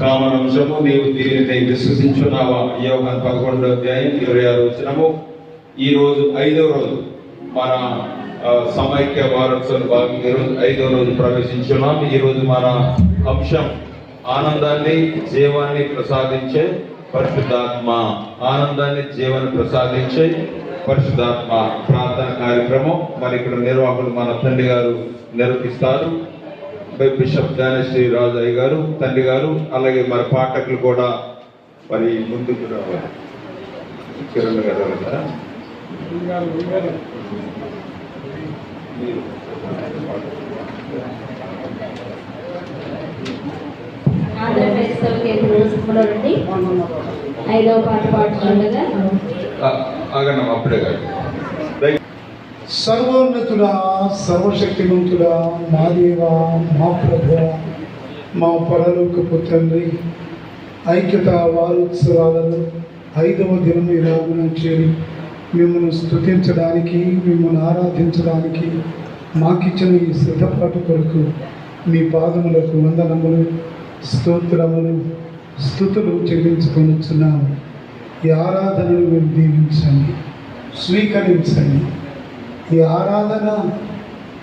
కామనంశము నీవు దీనిని విశ్వసించున్నావా? యోగాన్ పదకొండో అధ్యాయం ఇరవై ఆరు వచ్చినము ఈ రోజు ఐదో రోజు మన సమైక్య వారోత్సవం భాగంగా ఈరోజు రోజు ఐదో రోజు ప్రవేశించున్నాం. ఈ రోజు మన అంశం ఆనందాన్ని జీవాన్ని ప్రసాదించే పరిశుద్ధాత్మ. ఆనందాన్ని జీవాన్ని ప్రసాదించే పరిశుద్ధాత్మ ప్రార్థన కార్యక్రమం. మరి ఇక్కడ నిర్వాహకులు మన తండ్రి గారు నిర్వహిస్తారు. బిషప్ జ్ఞానశ్రీ రాజు అయ్య గారు తండ్రి గారు అలాగే మరి పాఠకులు కూడా మరి ముందుకు రావాలి. కిరణ్ గారు కదా ఐదవ పాట పాడుతుండగా ఆ, అప్పుడే కాదు సర్వోన్నతుడా సర్వశక్తివంతుడా మా దేవ మా ప్రభు మా పరలోకపు తండ్రి ఐక్యత వారోత్సవాలలో ఐదవ దినం ఇలాగున చేరి మిమ్మల్ని స్థుతించడానికి మిమ్మల్ని ఆరాధించడానికి మాకిచ్చిన ఈ సిద్ధపాటు కొరకు మీ పాదములకు వందనములు స్తోత్రములు స్థుతులు చెల్లించుకొనిచున్నాము. ఈ ఆరాధనను మీరు దీవించండి స్వీకరించండి. ఈ ఆరాధన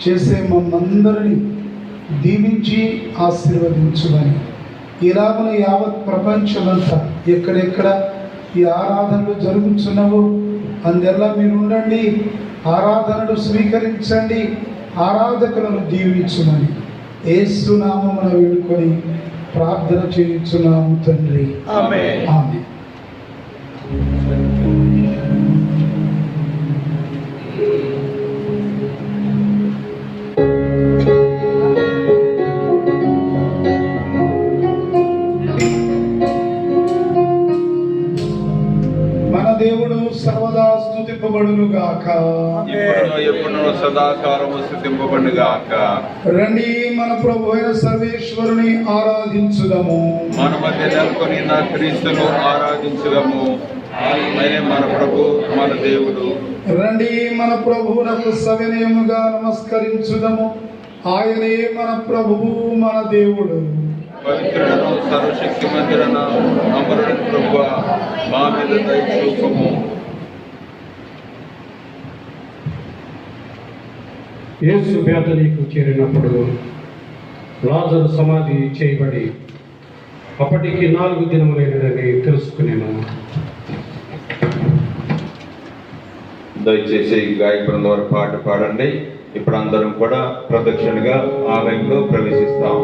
చేసే మమ్మందరిని దీవించి ఆశీర్వదించుమని. ఇలాగన యావత్ ప్రపంచమంతా ఎక్కడెక్కడ ఈ ఆరాధనలు జరుగుతున్నవో అందెల్లా మీరు ఉండండి ఆరాధనలు స్వీకరించండి ఆరాధకులను దీవించుమని. ఏసునామమున వేడుకొని ప్రార్థన చేయించున్నాము తండ్రి. ఆమె దేవుడు సర్వదా స్తుతింపబడును గాక. ఇప్పుడు ఎప్పుడు సదాకాలము స్థితింపబడిగాక రండి మన ప్రభు అయిన సర్వేశ్వరుని ఆరాధించుదము. మన మధ్య నెలకొని నా క్రీస్తును ఆరాధించుదము. ఆయనే మన ప్రభు మన దేవుడు. రండి మన ప్రభువునకు సవినయముగా నమస్కరించుదము. ఆయనే మన ప్రభువు మన దేవుడు. పవిత్రుడను సర్వశక్తి మందిరన అమరుడు ప్రభు మా మీద దయచూపము యేసు బేతనీకు చేరినప్పుడు లాజరు సమాధి చేయబడి అప్పటికి నాలుగు దినములైనదని తెలుసుకునేను. దయచేసి గాయక బృందం వారి పాట పాడండి. ఇప్పుడు అందరం కూడా ప్రదక్షిణగా ఆలయంలో ప్రవేశిస్తాం.